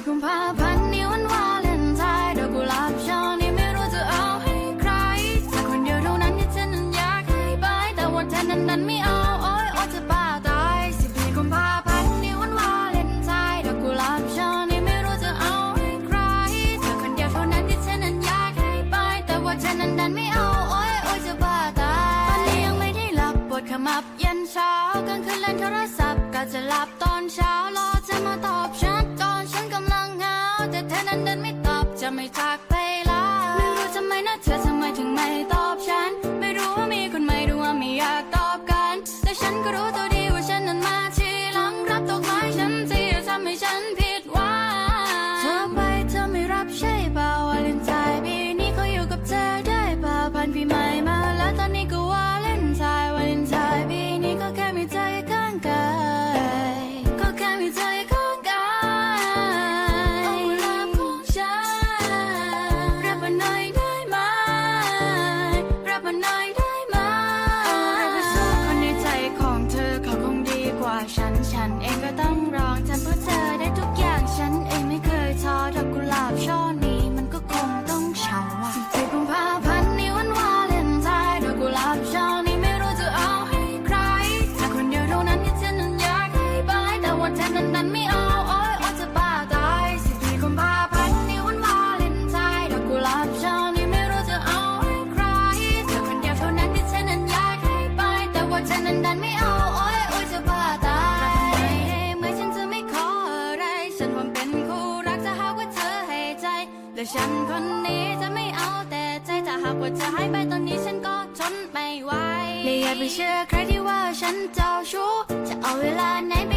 14กุมภาพันธ์นี้วันวาเลนไทน์ดอกกุหลาบช่อนี้ไม่รู้จะเอาให้ใครแต่คนเดียวเท่านั้นที่ฉันนั้นอยากให้ไปแต่ว่าเธอนั้นนั้นไม่เอาโอ้ยโอ้ยจะบ้าตาย14กุมภาพันธ์นี้วันวาเลนไทน์ดอกกุหลาบช่อนี้ไม่รู้จะเอาให้ใครเธอคนเดียวเท่านั้นที่ฉันนั้นอยากให้ไปแต่ว่าเธอนั้นนั้นไม่เอาโอ้ยโอ้ยจะบ้าตายตอนนี้ยังไม่ได้หลับปวดขมับยันเช้ากลางคืนเล่นโทรศัพท์ก็จะหลับตอนเช้า นั้นนั้นไม่ตอบจะไม่ทักไปละไม่รู้ทำไมนะเธอทำไมถึงไม่ตอบฉัน ไม่รู้ว่ามีคนใหม่หรือว่าไม่อยากตอบกัน แต่ฉันก็รู้ตัวดี แต่ว่าเธอนั้นดันไม่เอา โอ้ยโอ้ยจะบ้าตายเมื่อฉันจะไม่ขออะไร ฉันว่าเป็นคู่รักจะหากว่าเธอให้ใจ และฉันคนนี้จะไม่เอาแต่ใจถ้าหากว่าเธอหายไปตอนนี้ฉันก็ทนไม่ไหวเลยอย่าไปเชื่อใครที่ว่าฉันเจ้าชู้จะเอาเวลาไหนไป